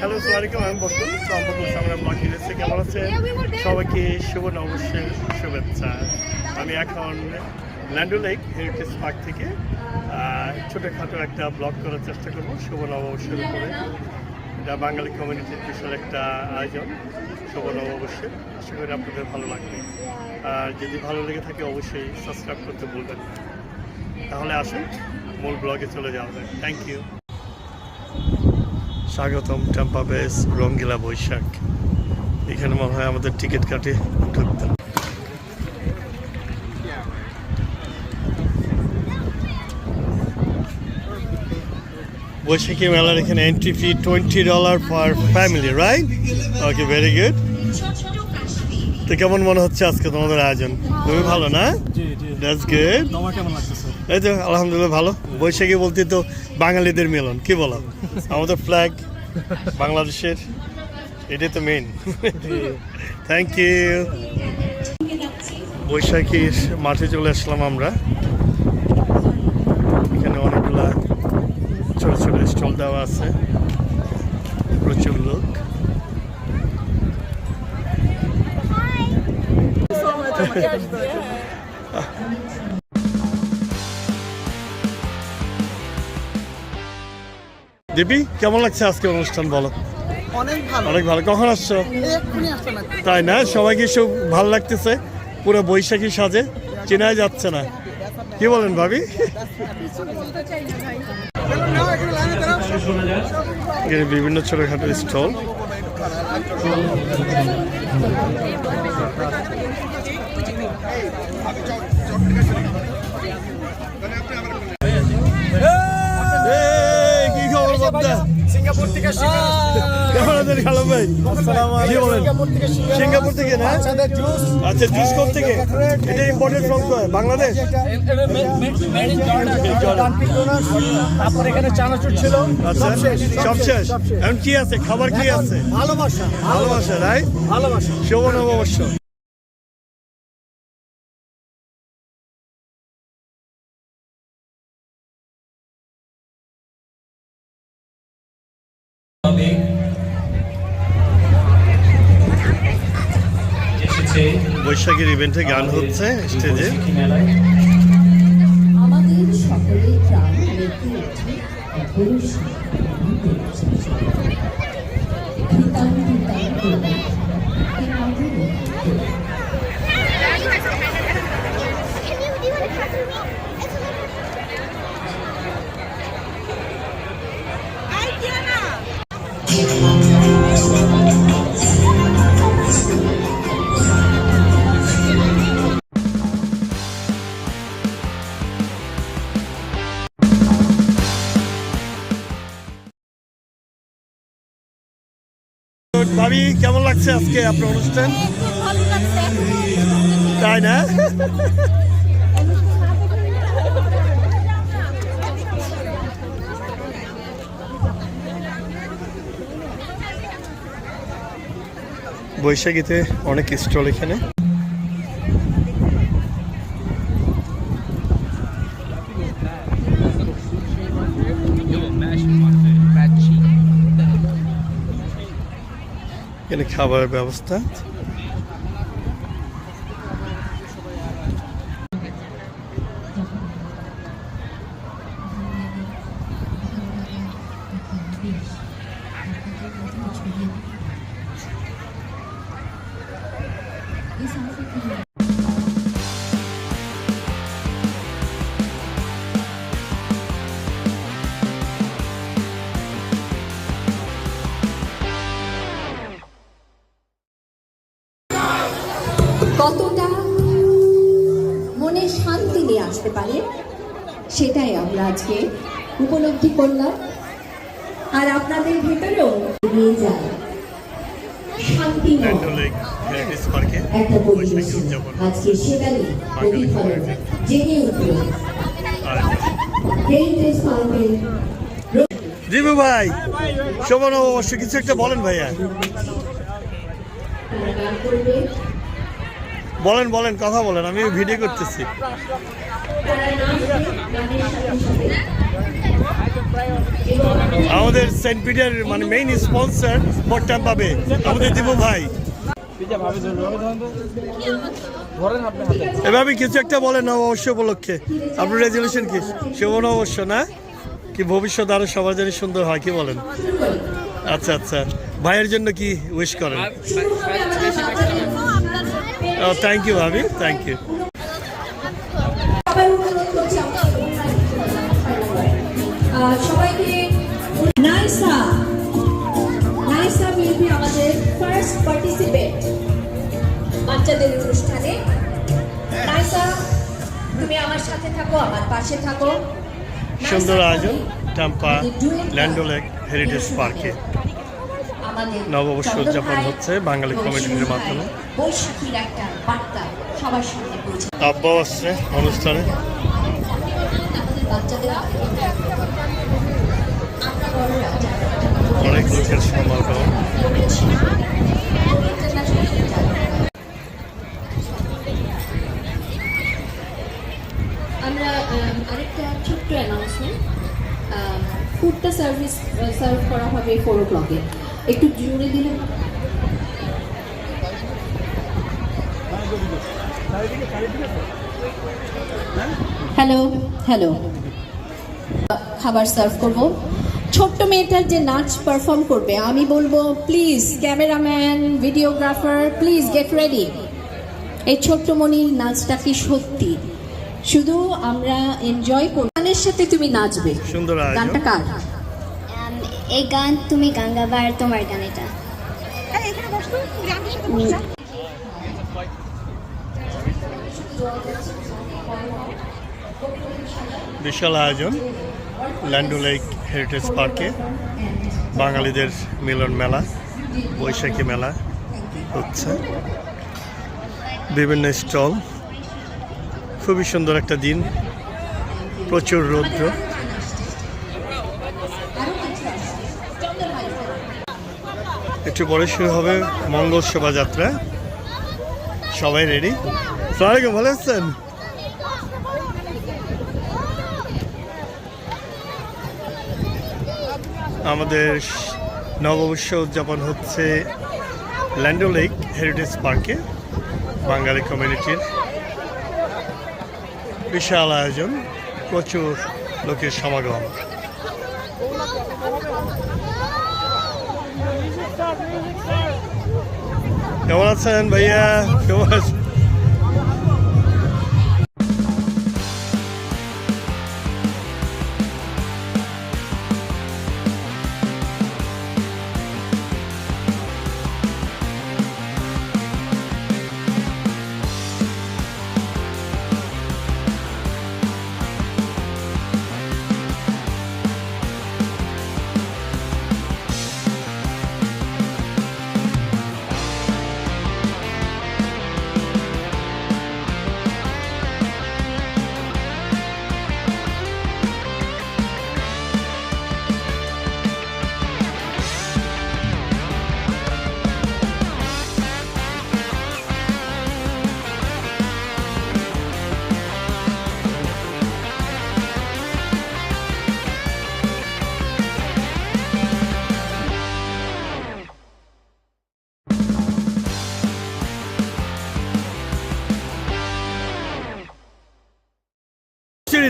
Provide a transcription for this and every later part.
Hello সালামালাইকুম আমি বকুল সম্পর্ক ব্লক এসে কেমন আছে সবাইকে শুভ নববর্ষের শুভেচ্ছা। আমি এখন ল্যান্ডো লেক হেরিটেজ পার্ক থেকে ছোটোখাটো একটা ব্লগ করার চেষ্টা করব শুভ নববর্ষের উপরে এটা বাঙালি কমিউনিটির বিশাল একটা আয়োজন শুভ নববর্ষের আশা করি আপনাদের ভালো লাগবে। আর যদি ভালো লেগে থাকে, অবশ্যই সাবস্ক্রাইব করতে ভুলবেন না। তাহলে আসুন, মূল ব্লগে চলে যাওয়া যায় থ্যাংক ইউ স্বাগতম টেম্পা বেস রঙ্গিলা বৈশাখ। এখানে মনে হয় আমাদের টিকিট কাটে ঢুকতে। বৈশাখী মেলার এখানে entry fee twenty dollar per family right okay very good তো কেমন মনে হচ্ছে আজকে তোমাদের আয়োজন? খুবই ভালো না? দ্যাটস গুড এই তো আলহামদুলিল্লাহ ভালো। বৈশাখী বলতে তো বাঙালিদের মিলন কি বলো? আমাদের ফ্ল্যাগ বাংলাদেশের, এটাই তো মেইন থ্যাংক ইউ বৈশাখীর মাঠে চলে আসলাম আমরা। এখানে অনেকগুলা ছোট ছোট স্টল দেওয়া আছে। প্রচুর লোক। দেবী কেমন লাগছে আজকে অনুষ্ঠান বলো? অনেক ভালো। অনেক ভালো। কখন আসছো? তাই না? সবাইকে সব ভালো লাগতেছে। পুরো বৈশাখী সাজে। চেনাই যাচ্ছে না। কি বলেন ভাবি? বিভিন্ন ছোটখাটো স্টল। সিঙ্গাপুর থেকে কেমন আছেন খালাম ভাই? কি বলেন? সিঙ্গাপুর থেকে না? আচ্ছা জুস কোথ থেকে? এটা ইম্পোর্টেড ফ্রম বাংলাদেশ? তারপর এখানে চানাচুর ছিল। আচ্ছা সব শেষ এখন কি আছে? খাবার কি আছে? ভালোবাসা। ভালোবাসা রাই ভালোবাসা। শুভ নববর্ষ বৈশাখীর ইভেন্টে গান হচ্ছে স্টেজে আমাদের প্রাণ ভাবি কেমন লাগছে আজকে আপনার অনুষ্ঠান? তাই না? বৈশাখীতে অনেক স্টল এখানে। খাবারের ব্যবস্থা। পারে সেটাই আমরা আজকে উপলব্ধি করলাম। আর আপনাদের ভেতরেও এগিয়ে যায় শান্তি একটা পরিবেশ আজকে সেখানে প্রতিফলন জেগে উঠল আর হেরিটেজ পার্কের জিবু ভাই শোভন অবশ্য কিছু একটা বলেন ভাইয়া। বলেন বলেন, কথা বলেন, আমি ভিডিও করতেছি। আমাদের সেন্ট পিটার মানে main sponsor for Tampa Bay আমাদের দীপু ভাই। এভাবে কিছু একটা বলেন নববর্ষ উপলক্ষে। আপনার রেজলিউশন কি? শুভ নববর্ষ না? কি ভবিষ্যৎ আরও সবার জন্য সুন্দর হয়, কি বলেন? আচ্ছা আচ্ছা। ভাইয়ের জন্য কি উইশ করেন? থ্যাংক ইউ ভাবি থ্যাংক ইউ সবাইকে নাইসা নাইসা উইল বি আমাদের ফার্স্ট পার্টিসিপেট বাচ্চাদের অনুষ্ঠানে। নাইসা তুমি আমার সাথে থাকো আমার পাশে থাকো। সুন্দর আয়োজন টাম্পা ল্যান্ডোলেক হেরিটেজ পার্কে নববর্ষ উদযাপন হচ্ছে বাঙালি কমিটির মাধ্যমে। বৈশাখীর একটা বার্তা সবার সামনে পৌঁছে আব্বাও আসছে অনুষ্ঠানে। বাচ্চাদের আমরা বড়রা অনেক লোকের সমাগম। আমরা আরেকটা ছোট্ট অ্যানাউন্সমেন্ট ফুডটা সার্ভিস সার্ভ করা হবে ফোর ও ক্লকে একটু জোরে দিলে হ্যালো হ্যালো খাবার সার্ভ করব। ছোট্ট মেয়েটার যে নাচ পারফর্ম করবে আমি বলব please cameraman videographer please get ready এই ছোট্ট মনির নাচটা কি সত্যি? শুধু আমরা এনজয় করি গানের সাথে তুমি নাচবে। গানটা কার? এই গান তুমি গান গাবার তোমার গান এটা? বসো বিশাল আয়োজন ল্যান্ডো লেক হেরিটেজ পার্কে বাঙালিদের মিলন মেলা বৈশাখী মেলা হচ্ছে। বিভিন্ন স্টল খুবই সুন্দর একটা দিন প্রচুর রৌদ্র। একটু পরে শুরু হবে মঙ্গল শোভাযাত্রা। সবাই রেডি সালামালাইকুম ভালো আছেন? আমাদের নববর্ষ উদযাপন হচ্ছে ল্যান্ডো লেক হেরিটেজ পার্কে বাঙালি কমিউনিটির বিশাল আয়োজন, প্রচুর লোকের সমাগম। কেমন আছেন ভাইয়া? কেমন আছেন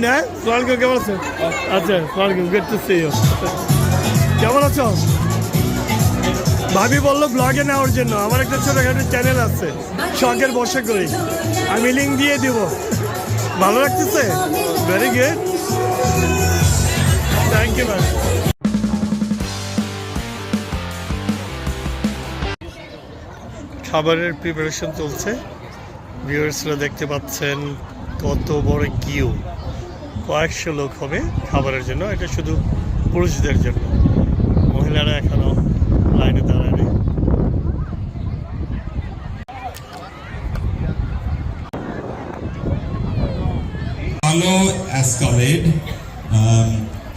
না সোয়ালকে কেমন আছো? আচ্ছা গুড টু সি ইউ কেমন আছো? ভাবি বলল ব্লগে নেওয়ার জন্য। আমার একটা ছোটখাটো চ্যানেল আছে, শখের বসে করি। আমি লিঙ্ক দিয়ে দিব। ভালো লাগতেছে? Very good thank you ma'am খাবারের প্রিপারেশন চলছে। ভিউয়ার্সরা দেখতে পাচ্ছেন কত বড় কিউ কয়েকশো লোক হবে খাবারের জন্য। এটা শুধু পুরুষদের জন্য। মহিলারা এখনও লাইনে দাঁড়ায়নি। ভালো অ্যাসকালেড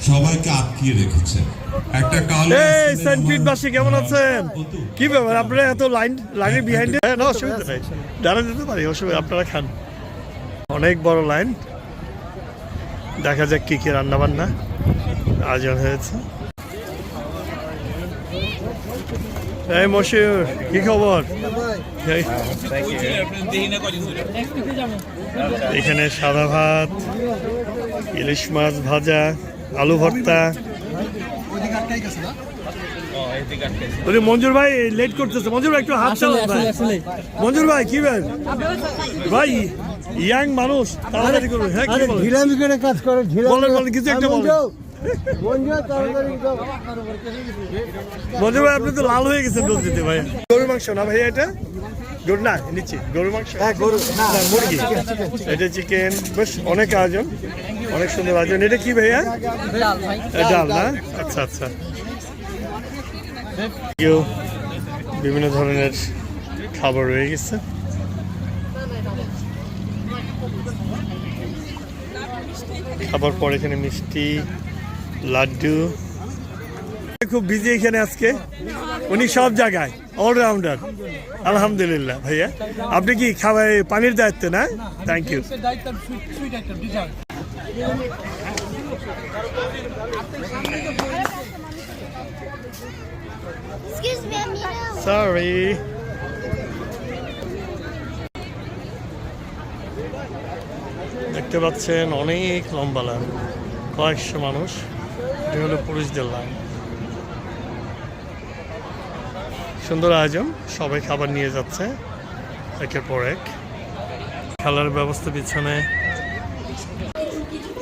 সবাইকে আটকিয়ে রেখেছে। একটা কালো এই Escalade সেন্ট পিটবাসী কেমন আছেন? কত? কি ব্যাপার আপনারা এত লাইন লাইনের বিহাইন্ডে না অসুবিধা নেই। দাঁড়া যেতে পারি অসুবিধা আপনারা খান। অনেক বড় লাইন। দেখা যাক কী কী রান্নাবান্না আয়োজন হয়েছে। এই মশিউর কি খবর? এখানে সাদা ভাত ইলিশ মাছ ভাজা আলু ভর্তা। মঞ্জুর ভাই লেট করতেছে। মঞ্জুর ভাই একটু হাত চালান ভাই। মঞ্জুর ভাই কি ভাই ভাই ইয়াং মানুষ তাড়াতাড়ি করবে হ্যাঁ কি বলেন? ঢিলামি করে কাজ করে কিছু একটা ভাই আপনি তো লাল হয়ে গেছেন দুধ দিতে ভাই। গরুর মাংস না ভাই এটা? গরু না নিচ্ছি গরুর মাংস। হ্যাঁ গরু না। মুরগি। এটা চিকেন বেশ অনেক আয়োজন অনেক সুন্দর আয়োজন। এটা কি ভাইয়া? এ, ডাল না? আচ্ছা আচ্ছা। কেউ বিভিন্ন ধরনের খাবার রয়ে গেছে। খাবার পরে এখানে মিষ্টি লাড্ডু। খুব বিজি এখানে আজকে। উনি সব জায়গায় অলরাউন্ডার আলহামদুলিল্লাহ ভাইয়া। আপনি কি খাবার পানির দায়িত্ব না? থ্যাংক ইউ সরি দেখতে পাচ্ছেন অনেক লম্বা লাইন, কয়েকশো মানুষ। এটা হলো পুরুষদের লাইন। সুন্দর আয়োজন, সবাই খাবার নিয়ে যাচ্ছে, একের পর এক। খেলার ব্যবস্থা পিছনে।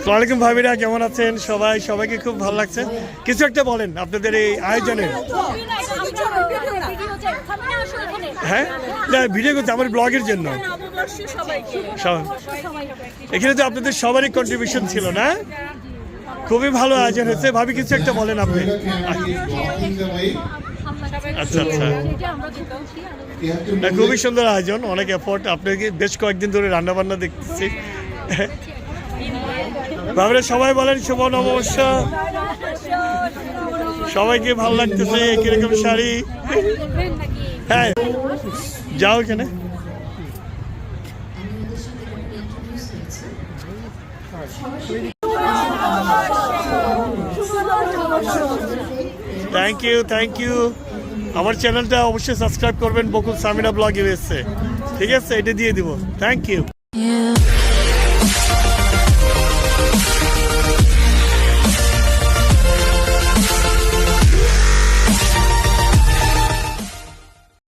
সালামালাইকুম ভাবিরা কেমন আছেন সবাই? সবাইকে খুব ভালো লাগছে। কিছু একটা বলেন আপনাদের এই আয়োজনের হ্যাঁ? না ভিডিও করতে আমার ব্লগের জন্য। এখানে তো আপনাদের সবারই কন্ট্রিবিউশন ছিল, না? খুবই ভালো আয়োজন হয়েছে। ভাবি, কিছু একটা বলেন আপনি। আচ্ছা আচ্ছা। না, খুবই সুন্দর আয়োজন, অনেক এফোর্ট আপনাকে বেশ কয়েকদিন ধরে রান্না বান্না দেখতেছি। ভাবরে, সবাই বলেন শুভ নববর্ষ। সবাইকে ভালো লাগতেছে, কীরকম শাড়ি? হ্যাঁ। যাও এখানে। থ্যাংক ইউ থ্যাংক ইউ আমার চ্যানেলটা অবশ্যই সাবস্ক্রাইব করবেন বকুল সামিনা ব্লগ এসছে ঠিক আছে, এটা দিয়ে দিব। Thank you.